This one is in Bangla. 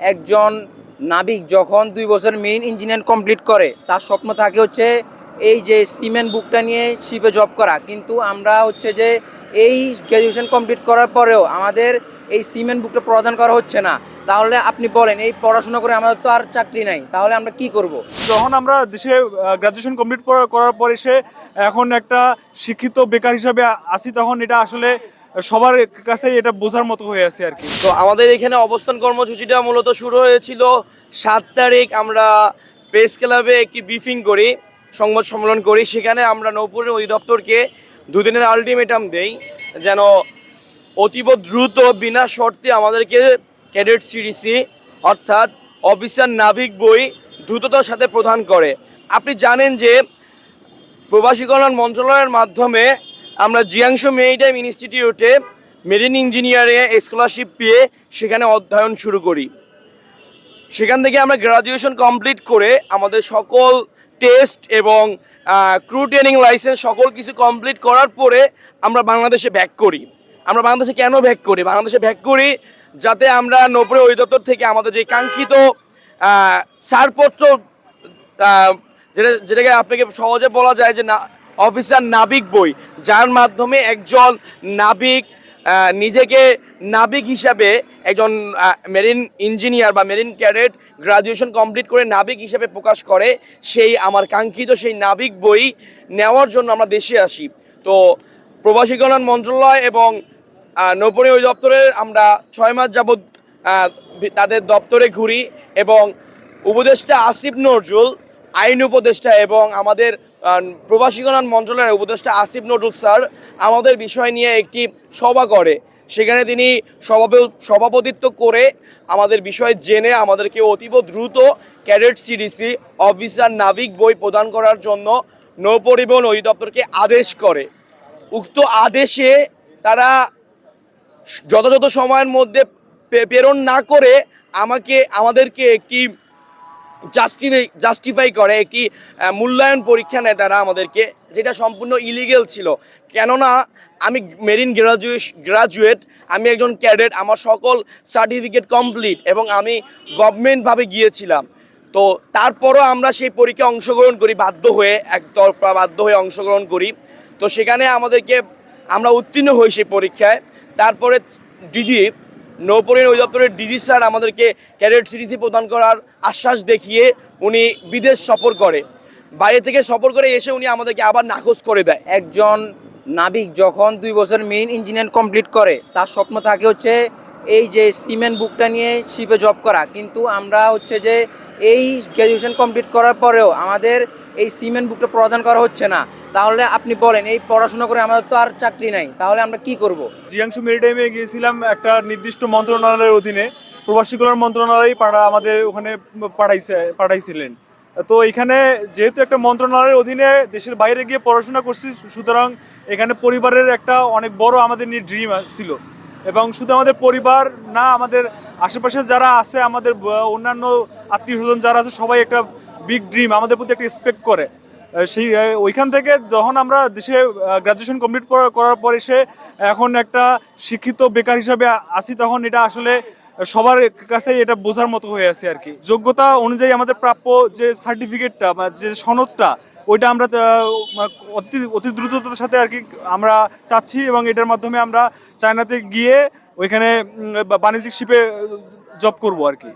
একজন নাবিক যখন দুই বছর মেইন ইঞ্জিনিয়ার কমপ্লিট করে, তার স্বপ্ন থাকে হচ্ছে এই যে সিমেন্ট বুকটা নিয়ে শিপে জব করা। কিন্তু আমরা হচ্ছে যে এই গ্র্যাজুয়েশন কমপ্লিট করার পরেও আমাদের এই সিমেন্ট বুকটা প্রদান করা হচ্ছে না। তাহলে আপনি বলেন, এই পড়াশোনা করে আমাদের তো আর চাকরি নাই, তাহলে আমরা কি করব? যখন আমরা দেশে গ্রাজুয়েশন কমপ্লিট করার পর এসে এখন একটা শিক্ষিত বেকার হিসাবে আসি তখন এটা আসলে সবার কাছে এটা বোঝার মতো হয়ে আছে আর কি। তো আমাদের এখানে অবস্থান কর্মসূচিটা মূলত শুরু হয়েছিল সাত তারিখ। আমরা প্রেস ক্লাবে একটি ব্রিফিং করি, সংবাদ সম্মেলন করি। সেখানে আমরা নৌপুরের অধিদপ্তরকে দুদিনের আলটিমেটাম দেই, যেন অতীব দ্রুত বিনা শর্তে আমাদেরকে ক্যাডেট সিডিসি অর্থাৎ অফিসার নাবিক বই দ্রুততার সাথে প্রদান করে। আপনি জানেন যে প্রবাসী কল্যাণ মন্ত্রণালয়ের মাধ্যমে আমরা জিয়াংশু মেরিটাইম ইনস্টিটিউটে মেরিন ইঞ্জিনিয়ারিংয়ে স্কলারশিপ পেয়ে সেখানে অধ্যয়ন শুরু করি। সেখান থেকে আমরা গ্রাজুয়েশন কমপ্লিট করে আমাদের সকল টেস্ট এবং ক্রু ট্রেনিং লাইসেন্স সকল কিছু কমপ্লিট করার পরে আমরা বাংলাদেশে ব্যাক করি। আমরা বাংলাদেশে কেন ব্যাক করি? বাংলাদেশে ব্যাক করি যাতে আমরা নৌপরে অধিদপ্তর থেকে আমাদের যে কাঙ্ক্ষিত ছাড়পত্র যেটা, যেটাকে আপনাকে সহজে বলা যায় যে না অফিসার নাবিক বই যার মাধ্যমে একজন নাবিক নিজেকে নাবিক হিসাবে একজন মেরিন ইঞ্জিনিয়ার বা মেরিন ক্যাডেট গ্রাজুয়েশন কমপ্লিট করে নাবিক হিসাবে প্রকাশ করে সেই আমার কাঙ্ক্ষিত সেই নাবিক বই নেওয়ার জন্য আমরা দেশে আসি। তো প্রবাসী কল্যাণ মন্ত্রণালয় এবং আহ, নৌপরি অধিদপ্তরের আমরা ছয় মাস যাবৎ তাদের দপ্তরে ঘুরি এবং উপদেষ্টা আসিফ নজরুল আইন উপদেষ্টা এবং আমাদের প্রবাসী কল্যাণ মন্ত্রণালয়ের উপদেষ্টা আসিফ নজরুল স্যার আমাদের বিষয় নিয়ে একটি সভা করে। সেখানে তিনি সভাপ- সভাপতিত্ব করে আমাদের বিষয় জেনে আমাদেরকে অতীব দ্রুত ক্যাডেট সিডিসি অফিসার নাবিক বই প্রদান করার জন্য নৌপরিবহন অধিদপ্তরকে আদেশ করে। উক্ত আদেশে তারা যথাযথ সময়ের মধ্যে প্রেরণ না করে আমাকে, আমাদেরকে একটি জাস্টিফাই জাস্টিফাই করে একটি মূল্যায়ন পরীক্ষা নেয় তারা আমাদেরকে, যেটা সম্পূর্ণ ইলিগেল ছিল। কেননা, আমি মেরিন গ্রাজুয়েট গ্রাজুয়েট, আমি একজন ক্যাডেট, আমার সকল সার্টিফিকেট কমপ্লিট এবং আমি গভর্নমেন্টভাবে গিয়েছিলাম। তো তারপরও আমরা সেই পরীক্ষায় অংশগ্রহণ করি, বাধ্য হয়ে, একতরফা বাধ্য হয়ে অংশগ্রহণ করি। তো সেখানে আমাদেরকে, আমরা উত্তীর্ণ হই সেই পরীক্ষায়। তারপরে দিদি নৌপরিবহন অধিদপ্তরের ডিজি স্যার আমাদেরকে ক্যাডেট সিরিজে প্রদান করার আশ্বাস দেখিয়ে উনি বিদেশ সফর করে। বাইরে থেকে সফর করে এসে উনি আমাদেরকে আবার নাকচ করে দেয়। একজন নাবিক যখন দুই বছর মেইন ইঞ্জিনিয়ার কমপ্লিট করে, তার স্বপ্ন থাকে হচ্ছে এই যে সিমেন্ট বুকটা নিয়ে শিপে জব করা। কিন্তু আমরা হচ্ছে যে এই গ্র্যাজুয়েশন কমপ্লিট করার পরেও আমাদের এই সিমেন্ট বুকটা প্রদান করা হচ্ছে না। তাহলে আপনি বলেন, এই পড়াশোনা করে আমাদের তো আর চাকরি নাই, তাহলে আমরা কি করব? জিয়াংশু মেরিটাইমে গিয়েছিলাম একটা নির্দিষ্ট মন্ত্রণালয়ের অধীনে। প্রবাসী কল্যাণ মন্ত্রণালয় পাঠা আমাদের ওখানে পাঠাইছে, পাঠাইছিলেন। তো এখানে যেহেতু একটা মন্ত্রণালয়ের অধীনে দেশের বাইরে গিয়ে পড়াশোনা করছি, সুতরাং এখানে পরিবারের একটা অনেক বড় আমাদের নিয়ে ড্রিম ছিল। এবং শুধু আমাদের পরিবার না, আমাদের আশেপাশে যারা আছে, আমাদের অন্যান্য আত্মীয় স্বজন যারা আছে, সবাই একটা বিগ ড্রিম আমাদের প্রতি একটা এক্সপেক্ট করে। সেই ওইখান থেকে যখন আমরা দেশে গ্রাজুয়েশন কমপ্লিট করার পর এসে এখন একটা শিক্ষিত বেকার হিসাবে আসি, তখন এটা আসলে সবার কাছে এটা বোঝার মতো হয়ে আছে আর কি। যোগ্যতা অনুযায়ী আমাদের প্রাপ্য যে সার্টিফিকেটটা বা যে সনদটা, ওইটা আমরা অতি অতি দ্রুততার সাথে আর কি আমরা চাচ্ছি এবং এটার মাধ্যমে আমরা চায়নাতে গিয়ে ওইখানে বাণিজ্যিক শিপে জব করব আর কি।